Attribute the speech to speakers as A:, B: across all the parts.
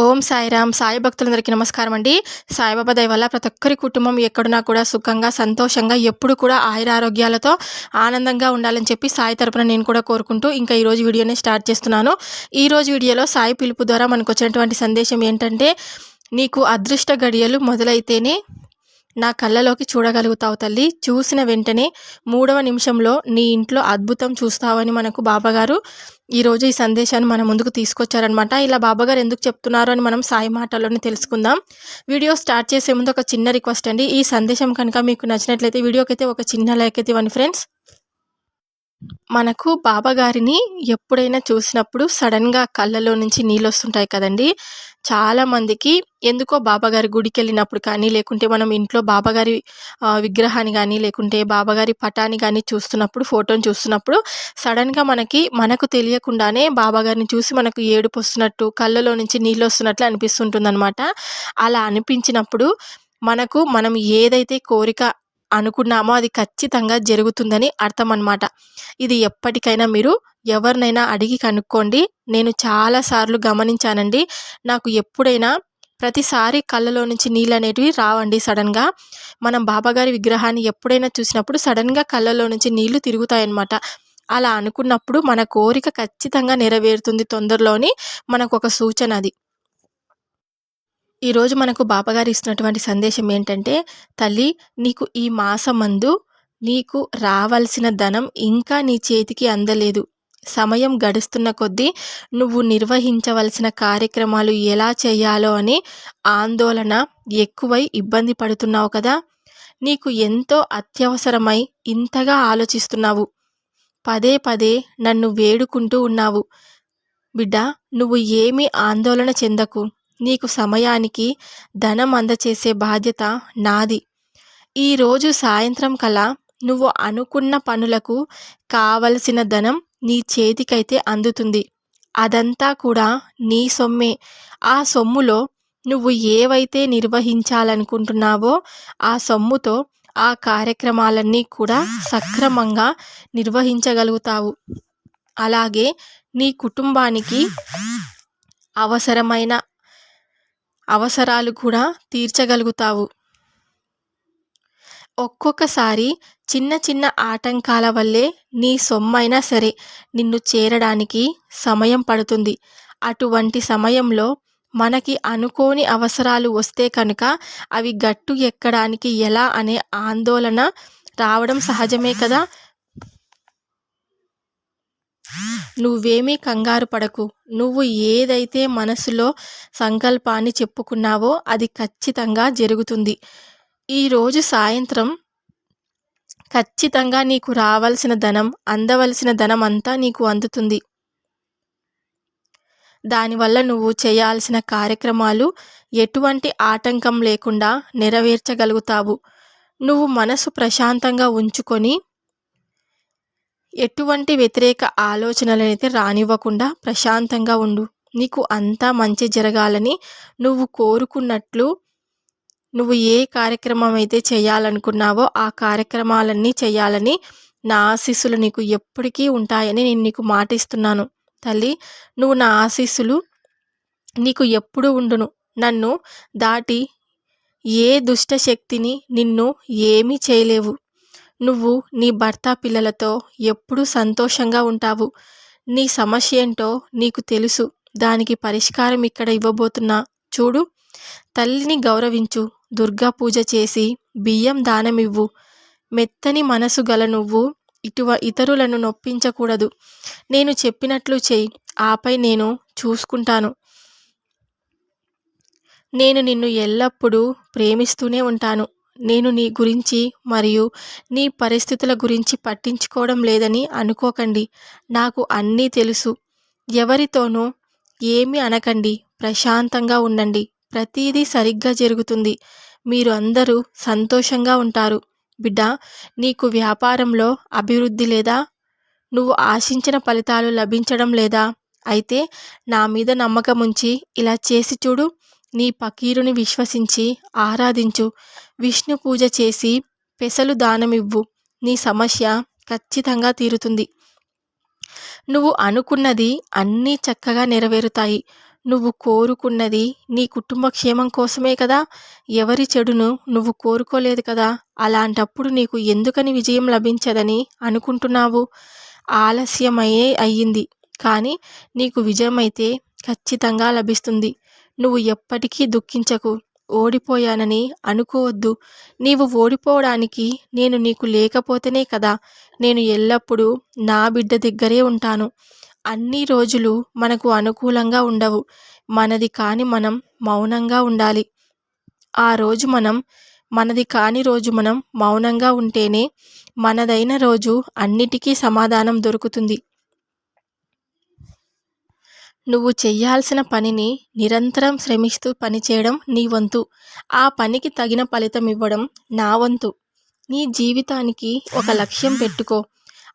A: ఓం సాయిరామ్. సాయి భక్తులందరికీ నమస్కారం అండి సాయిబాబా దయ వల్ల ప్రతి ఒక్కరి కుటుంబం ఎక్కడున్నా కూడా సుఖంగా సంతోషంగా ఎప్పుడు కూడా ఆయురారోగ్యాలతో ఆనందంగా ఉండాలని చెప్పి సాయి తరపున నేను కూడా కోరుకుంటూ ఇంకా ఈరోజు వీడియోని స్టార్ట్ చేస్తున్నాను. ఈరోజు వీడియోలో సాయి పిలుపు ద్వారా మనకు వచ్చినటువంటి సందేశం ఏంటంటే నీకు అదృష్ట గడియలు మొదలైతేనే నా కళ్ళలోకి చూడగలుగుతావు తల్లి. చూసిన వెంటనే మూడవ నిమిషంలో నీ ఇంట్లో అద్భుతం చూస్తావని మనకు బాబాగారు ఈరోజు ఈ సందేశాన్ని మన ముందుకు తీసుకొచ్చారనమాట ఇలా బాబాగారు ఎందుకు చెప్తున్నారు అని మనం సాయి మాటల్లోనే తెలుసుకుందాం. వీడియో స్టార్ట్ చేసే ముందు ఒక చిన్న రిక్వెస్ట్ అండి. ఈ సందేశం కనుక మీకు నచ్చినట్లయితే వీడియోకి అయితే ఒక చిన్న లైక్ అయితే ఇవ్వండి ఫ్రెండ్స్. మనకు బాబాగారిని ఎప్పుడైనా చూసినప్పుడు సడన్గా కళ్ళలో నుంచి నీళ్ళు వస్తుంటాయి కదండి చాలామందికి ఎందుకో బాబాగారి గుడికి వెళ్ళినప్పుడు కానీ లేకుంటే మనం ఇంట్లో బాబాగారి విగ్రహాన్ని కానీ లేకుంటే బాబాగారి పటాన్ని కానీ చూస్తున్నప్పుడు ఫోటోని చూస్తున్నప్పుడు సడన్గా మనకి మనకు తెలియకుండానే బాబాగారిని చూసి మనకు ఏడుపు వస్తున్నట్టు కళ్ళలో నుంచి నీళ్ళు వస్తున్నట్లు అనిపిస్తుంటుంది అనమాట అలా అనిపించినప్పుడు మనకు మనం ఏదైతే కోరిక అనుకున్నామో అది ఖచ్చితంగా జరుగుతుందని అర్థం అనమాట ఇది ఎప్పటికైనా మీరు ఎవరినైనా అడిగి కనుక్కోండి. నేను చాలాసార్లు గమనించానండి. నాకు ఎప్పుడైనా ప్రతిసారి కళ్ళలో నుంచి నీళ్ళు అనేటివి రావండి సడన్గా. మనం బాబాగారి విగ్రహాన్ని ఎప్పుడైనా చూసినప్పుడు సడన్గా కళ్ళలో నుంచి నీళ్ళు తిరుగుతాయన్నమాట. అలా అనుకున్నప్పుడు మన కోరిక ఖచ్చితంగా నెరవేరుతుంది తొందరలోని. మనకు ఒక సూచన అది. ఈరోజు మనకు బాబాగారు ఇస్తున్నటువంటి సందేశం ఏంటంటే తల్లి నీకు ఈ మాసమందు నీకు రావాల్సిన ధనం ఇంకా నీ చేతికి అందలేదు. సమయం గడుస్తున్న కొద్దీ నువ్వు నిర్వహించవలసిన కార్యక్రమాలు ఎలా చేయాలో అని ఆందోళన ఎక్కువై ఇబ్బంది పడుతున్నావు కదా! నీకు ఎంతో అత్యవసరమై ఇంతగా ఆలోచిస్తున్నావు. పదే పదే నన్ను వేడుకుంటూ ఉన్నావు. బిడ్డ నువ్వు ఏమీ ఆందోళన చెందకు. నీకు సమయానికి ధనం అందచేసే బాధ్యత నాది. ఈరోజు సాయంత్రం కల్లా నువ్వు అనుకున్న పనులకు కావలసిన ధనం నీ చేతికైతే అందుతుంది. అదంతా కూడా నీ సొమ్మే. ఆ సొమ్ములో నువ్వు ఏవైతే నిర్వహించాలనుకుంటున్నావో ఆ సొమ్ముతో ఆ కార్యక్రమాలన్నీ కూడా సక్రమంగా నిర్వహించగలుగుతావు. అలాగే నీ కుటుంబానికి అవసరమైన అవసరాలు కూడా తీర్చగలుగుతావు. ఒక్కొక్కసారి చిన్న చిన్న ఆటంకాల వల్లే నీ సొమ్మైనా సరే నిన్ను చేరడానికి సమయం పడుతుంది. అటువంటి సమయంలో మనకి అనుకోని అవసరాలు వస్తే కనుక అవి గట్టు ఎక్కడానికి ఎలా అనే ఆందోళన రావడం సహజమే కదా. నువ్వేమీ కంగారు పడకు. నువ్వు ఏదైతే మనసులో సంకల్పాన్ని చెప్పుకున్నావో అది ఖచ్చితంగా జరుగుతుంది. ఈరోజు సాయంత్రం ఖచ్చితంగా నీకు రావాల్సిన ధనం అందవలసిన ధనం అంతా నీకు అందుతుంది. దానివల్ల నువ్వు చేయాల్సిన కార్యక్రమాలు ఎటువంటి ఆటంకం లేకుండా నెరవేర్చగలుగుతావు. నువ్వు మనసు ప్రశాంతంగా ఉంచుకొని ఎటువంటి వ్యతిరేక ఆలోచనలనైతే రానివ్వకుండా ప్రశాంతంగా ఉండు. నీకు అంతా మంచి జరగాలని నువ్వు కోరుకున్నట్లు నువ్వు ఏ కార్యక్రమం అయితే చేయాలనుకున్నావో ఆ కార్యక్రమాలన్నీ చేయాలని నా ఆశీస్సులు నీకు ఎప్పటికీ ఉంటాయని నేను నీకు మాట ఇస్తున్నాను తల్లి నువ్వు నా ఆశీస్సులు నీకు ఎప్పుడు ఉండును. నన్ను దాటి ఏ దుష్ట శక్తిని నిన్ను ఏమీ చేయలేవు. నువ్వు నీ భర్త పిల్లలతో ఎప్పుడూ సంతోషంగా ఉంటావు. నీ సమస్య ఏంటో నీకు తెలుసు. దానికి పరిష్కారం ఇక్కడ ఇవ్వబోతున్నా చూడు. తల్లిని గౌరవించు. దుర్గా పూజ చేసి బియ్యం దానమివ్వు. మెత్తని మనసు గల నువ్వు ఇటువ ఇతరులను నొప్పించకూడదు. నేను చెప్పినట్లు చెయ్యి. ఆపై నేను చూసుకుంటాను. నేను నిన్ను ఎల్లప్పుడూ ప్రేమిస్తూనే ఉంటాను. నేను నీ గురించి మరియు నీ పరిస్థితుల గురించి పట్టించుకోవడం లేదని అనుకోకండి. నాకు అన్నీ తెలుసు. ఎవరితోనూ ఏమి అనకండి. ప్రశాంతంగా ఉండండి. ప్రతీదీ సరిగ్గా జరుగుతుంది. మీరు అందరూ సంతోషంగా ఉంటారు. బిడ్డ నీకు వ్యాపారంలో అభివృద్ధి లేదా? నువ్వు ఆశించిన ఫలితాలు లభించడం లేదా? అయితే నా మీద నమ్మకం ఉంచి ఇలా చేసి చూడు. నీ పకీరుని విశ్వసించి ఆరాధించు. విష్ణు పూజ చేసి పెసలు దానమివ్వు. నీ సమస్య ఖచ్చితంగా తీరుతుంది. నువ్వు అనుకున్నది అన్నీ చక్కగా నెరవేరుతాయి. నువ్వు కోరుకున్నది నీ కుటుంబ క్షేమం కోసమే కదా? ఎవరి చెడును నువ్వు కోరుకోలేదు కదా? అలాంటప్పుడు నీకు ఎందుకని విజయం లభించదని అనుకుంటున్నావు? ఆలస్యమయ్యే అయ్యింది. కానీ నీకు విజయమైతే ఖచ్చితంగా లభిస్తుంది. నువ్వు ఎప్పటికీ దుఃఖించకు. ఓడిపోయానని అనుకోవద్దు. నీవు ఓడిపోవడానికి నేను నీకు లేకపోతేనే కదా నేను ఎల్లప్పుడూ నా బిడ్డ దగ్గరే ఉంటాను. అన్ని రోజులు మనకు అనుకూలంగా ఉండవు. మనది కాని మనం మౌనంగా ఉండాలి. ఆ రోజు మనం మనది కాని రోజు మనం మౌనంగా ఉంటేనే మనదైన రోజు అన్నిటికీ సమాధానం దొరుకుతుంది. నువ్వు చెయ్యాల్సిన పనిని నిరంతరం శ్రమిస్తూ పనిచేయడం నీ వంతు. ఆ పనికి తగిన ఫలితం ఇవ్వడం నా వంతు. నీ జీవితానికి ఒక లక్ష్యం పెట్టుకో.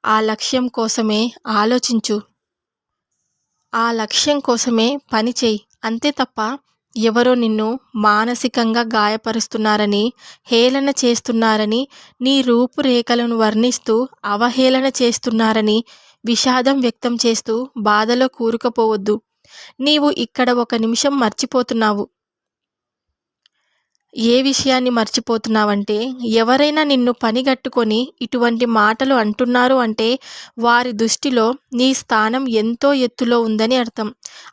A: ఆ లక్ష్యం కోసమే ఆలోచించు. ఆ లక్ష్యం కోసమే పని చేయి. అంతే తప్ప ఎవరో నిన్ను మానసికంగా గాయపరుస్తున్నారని హేళన చేస్తున్నారని నీ రూపురేఖలను వర్ణిస్తూ అవహేళన చేస్తున్నారని విషాదం వ్యక్తం చేస్తూ బాధలో కూరుకుపోవద్దు. నీవు ఇక్కడ ఒక నిమిషం మర్చిపోతున్నావు. ఏ విషయాన్ని మర్చిపోతున్నావంటే ఎవరైనా నిన్ను పనిగట్టుకొని ఇటువంటి మాటలు అంటున్నారు అంటే వారి దృష్టిలో నీ స్థానం ఎంతో ఎత్తులో ఉందని అర్థం.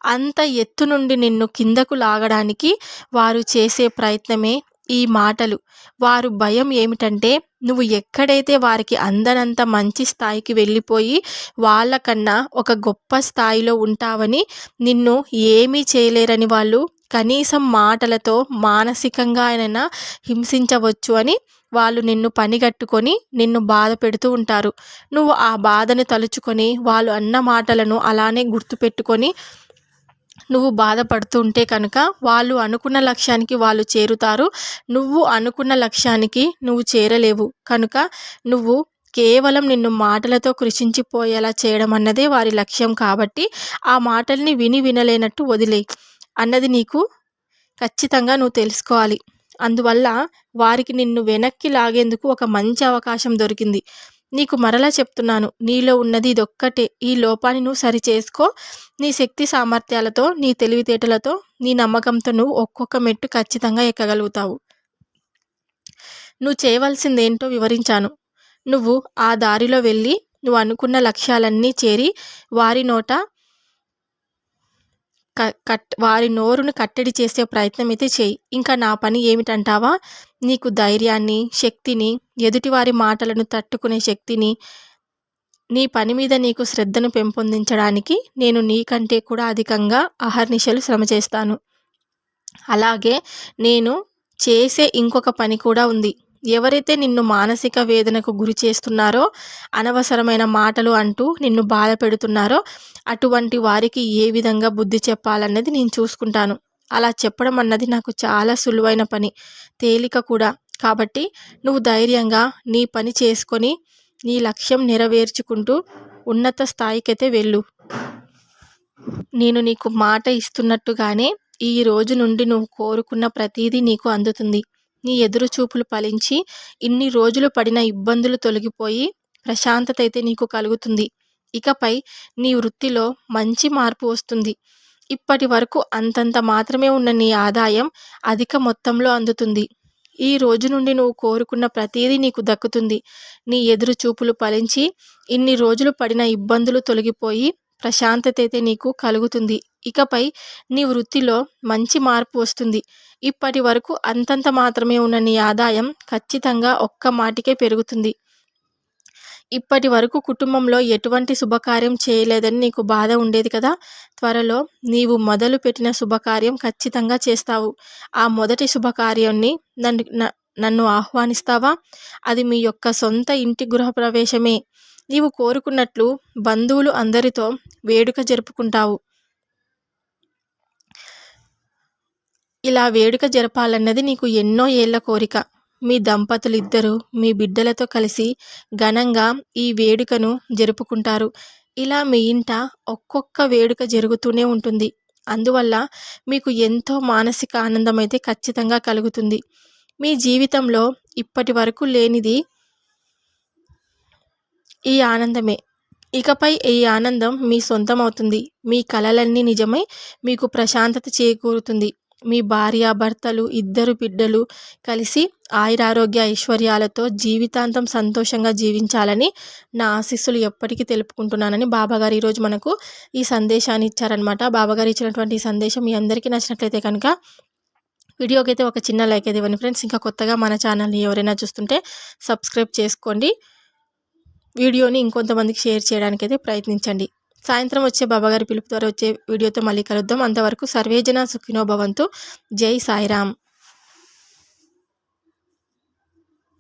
A: అంత ఎత్తు నుండి నిన్ను కిందకు లాగడానికి వారు చేసే ప్రయత్నమే ఈ మాటలు. వారు భయం ఏమిటంటే నువ్వు ఎక్కడైతే వారికి అందనంత మంచి స్థాయికి వెళ్ళిపోయి వాళ్ళకన్నా ఒక గొప్ప స్థాయిలో ఉంటావని నిన్ను ఏమీ చేయలేరని వాళ్ళు కనీసం మాటలతో మానసికంగా అయినా హింసించవచ్చు అని వాళ్ళు నిన్ను పనిగట్టుకొని నిన్ను బాధ పెడుతూ ఉంటారు. నువ్వు ఆ బాధను తలుచుకొని వాళ్ళు అన్న మాటలను అలానే గుర్తుపెట్టుకొని నువ్వు బాధపడుతుంటే కనుక వాళ్ళు అనుకున్న లక్ష్యానికి వాళ్ళు చేరుతారు. నువ్వు అనుకున్న లక్ష్యానికి నువ్వు చేరలేవు. కనుక నువ్వు కేవలం నిన్ను మాటలతో కృషించిపోయేలా చేయడం అన్నదే వారి లక్ష్యం కాబట్టి ఆ మాటల్ని విని వినలేనట్టు వదిలే అన్నది నీకు ఖచ్చితంగా నువ్వు తెలుసుకోవాలి. అందువల్ల వారికి నిన్ను వెనక్కి లాగేందుకు ఒక మంచి అవకాశం దొరికింది. నీకు మరలా చెప్తున్నాను నీలో ఉన్నది ఇదొక్కటే. ఈ లోపాన్ని నువ్వు సరి చేసుకో నీ శక్తి సామర్థ్యాలతో నీ తెలివితేటలతో నీ నమ్మకంతో నువ్వు ఒక్కొక్క మెట్టు ఖచ్చితంగా ఎక్కగలుగుతావు. నువ్వు చేయవలసింది ఏంటో వివరించాను. నువ్వు ఆ దారిలో వెళ్ళి నువ్వు అనుకున్న లక్ష్యాలన్నీ చేరి వారి నోట కట్ వారి నోరును కట్టడి చేసే ప్రయత్నం అయితే చేయి. ఇంకా నా పని ఏమిటంటావా? నీకు ధైర్యాన్ని శక్తిని ఎదుటివారి మాటలను తట్టుకునే శక్తిని నీ పని మీద నీకు శ్రద్ధను పెంపొందించడానికి నేను నీకంటే కూడా అధికంగా అహర్నిశలు శ్రమ చేస్తాను అలాగే నేను చేసే ఇంకొక పని కూడా ఉంది. ఎవరైతే నిన్ను మానసిక వేదనకు గురి చేస్తున్నారో అనవసరమైన మాటలు అంటూ నిన్ను బాధ పెడుతున్నారో అటువంటి వారికి ఏ విధంగా బుద్ధి చెప్పాలన్నది నేను చూసుకుంటాను. అలా చెప్పడం అన్నది నాకు చాలా సులువైన పని తేలిక కూడా. కాబట్టి నువ్వు ధైర్యంగా నీ పని చేసుకొని నీ లక్ష్యం నెరవేర్చుకుంటూ ఉన్నత స్థాయికైతే వెళ్ళు. నేను నీకు మాట ఇస్తున్నట్టుగానే ఈ రోజు నుండి నువ్వు కోరుకున్న ప్రతీదీ నీకు అందుతుంది. నీ ఎదురు చూపులు ఫలించి ఇన్ని రోజులు పడిన ఇబ్బందులు తొలగిపోయి ప్రశాంతత అయితే నీకు కలుగుతుంది. ఇకపై నీ వృత్తిలో మంచి మార్పు వస్తుంది. ఇప్పటి వరకు అంతంత మాత్రమే ఉన్న నీ ఆదాయం అధిక మొత్తంలో అందుతుంది. ఈ రోజు నుండి నువ్వు కోరుకున్న ప్రతీదీ నీకు దక్కుతుంది. నీ ఎదురు చూపులు ఫలించి ఇన్ని రోజులు పడిన ఇబ్బందులు తొలగిపోయి ప్రశాంతత అయితే నీకు కలుగుతుంది. ఇకపై నీ వృత్తిలో మంచి మార్పు వస్తుంది. ఇప్పటి వరకు అంతంత మాత్రమే ఉన్న నీ ఆదాయం ఖచ్చితంగా ఒక్క మాటికే పెరుగుతుంది. ఇప్పటి వరకు కుటుంబంలో ఎటువంటి శుభకార్యం చేయలేదని నీకు బాధ ఉండేది కదా? త్వరలో నీవు మొదలు పెట్టిన శుభకార్యం ఖచ్చితంగా చేస్తావు. ఆ మొదటి శుభకార్యాన్ని నన్ను నన్ను ఆహ్వానిస్తావా? అది మీ యొక్క సొంత ఇంటి గృహప్రవేశమే నీవు కోరుకున్నట్లు బంధువులు అందరితో వేడుక జరుపుకుంటావు. ఇలా వేడుక జరపాలన్నది నీకు ఎన్నో ఏళ్ళ కోరిక. మీ దంపతులు మీ బిడ్డలతో కలిసి ఘనంగా ఈ వేడుకను జరుపుకుంటారు. ఇలా మీ ఇంట ఒక్కొక్క వేడుక జరుగుతూనే ఉంటుంది. అందువల్ల మీకు ఎంతో మానసిక ఆనందం అయితే ఖచ్చితంగా కలుగుతుంది. మీ జీవితంలో ఇప్పటి వరకు లేనిది ఈ ఆనందమే. ఇకపై ఈ ఆనందం మీ సొంతం అవుతుంది మీ కలలన్నీ నిజమై మీకు ప్రశాంతత చేకూరుతుంది. మీ భార్య భర్తలు ఇద్దరు బిడ్డలు కలిసి ఆయురారోగ్య ఐశ్వర్యాలతో జీవితాంతం సంతోషంగా జీవించాలని నా ఆశీస్సులు ఎప్పటికీ తెలుపుకుంటున్నానని బాబాగారు ఈరోజు మనకు ఈ సందేశాన్ని ఇచ్చారనమాట బాబాగారు ఇచ్చినటువంటి ఈ సందేశం మీ అందరికీ నచ్చినట్లయితే కనుక వీడియోకి అయితే ఒక చిన్న లైక్ అయితే ఇవ్వండి ఫ్రెండ్స్. ఇంకా కొత్తగా మన ఛానల్ని ఎవరైనా చూస్తుంటే సబ్స్క్రైబ్ చేసుకోండి. వీడియోని ఇంకొంతమందికి షేర్ చేయడానికి అయితే ప్రయత్నించండి. సాయంత్రం వచ్చే బాబాగారి పిలుపు ద్వారా వచ్చే వీడియోతో మళ్ళీ కలుద్దాం. అంతవరకు సర్వేజన సుఖినో భవంతు. జై సాయిరామ్.